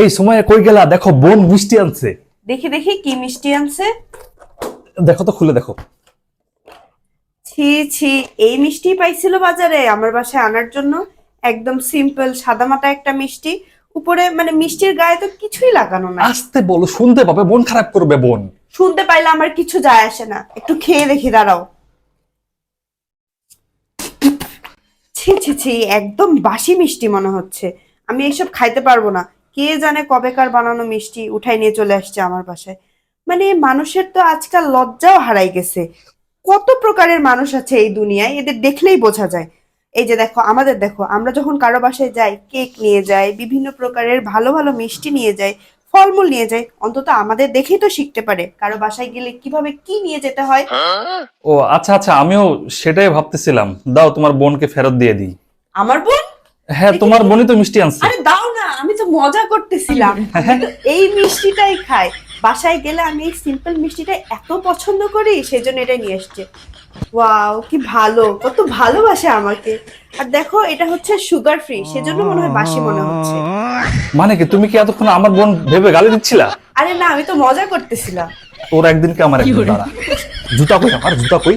এই সময়ে কই গেলা? দেখো বোন মিষ্টি আনছে। দেখি দেখি কি মিষ্টি আনছে? দেখো তো খুলে দেখো। ছি ছি এই মিষ্টি পাইছিল বাজারে আমার বাসায় আনার জন্য। একদম সিম্পল সাদা সাদামাটা একটা মিষ্টি। উপরে মানে মিষ্টির গায়ে তো কিছুই লাগানো না আসতে বলো শুনতে পাবে মন খারাপ করবে বোন। শুনতে পাইলে আমার কিছু যায় আসে না। একটু খেয়ে দেখি দাঁড়াও। ছি ছি ছি একদম বাসি মিষ্টি মনে হচ্ছে। আমি এইসব খাইতে পারব না। কে জানে কবেকার বানানো মিষ্টি উঠাই নিয়ে চলে আসছে আমার বাসায়। মানে মানুষের তো আজকাল লজ্জাও হারাই গেছে। কত প্রকারের মানুষ আছে এই দুনিয়ায় এদের দেখলেই বোঝা যায়। এই যে দেখো আমাদের দেখো আমরা যখন কারও বাসায় যাই কেক নিয়ে যাই বিভিন্ন প্রকারের ভালো ভালো মিষ্টি নিয়ে যাই ফলমূল নিয়ে যাই অন্তত আমাদের দেখেই তো শিখতে পারে কারও বাসায় গেলে কীভাবে কি নিয়ে যেতে হয়। ও আচ্ছা আচ্ছা আমিও সেটাই ভাবতেছিলাম। দাও তোমার বোনকে ফেরত দিয়ে দিই। আমার বোন? হ্যাঁ তোমার বোনই তো মিষ্টি আনছে। আরে দাও আমি তো মজা করতেছিলাম। এই মিষ্টিটাই খাই। বাসায় গেলে আমি এই সিম্পল মিষ্টিটা এত পছন্দ করি সেই জন্য এটা নিয়ে এসছে। ওয়াও কি ভালো কত ভালোবাসে আমাকে। আর দেখো এটা হচ্ছে সুগার ফ্রি সেজন্য মনে হয় বাসি মনে হচ্ছে। মানে কি তুমি কি এতক্ষণ আমার বোন ভেবে গালি দিচ্ছিলা? আরে না আমি তো মজা করতেছিলাম। তোর একদিন কে আমার একদিন দাঁড়া। জুতা কই আমার? জুতা কই?